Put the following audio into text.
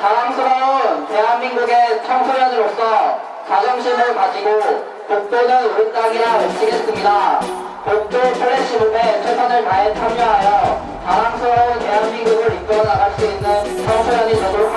자랑스러운 대한민국의 청소년으로서 자존심을 가지고 복도는 우리 땅이라 외치겠습니다. 복도 플래시룸에 최선을 다해 참여하여 자랑스러운 대한민국을 이끌어 나갈 수 있는 청소년이 되도록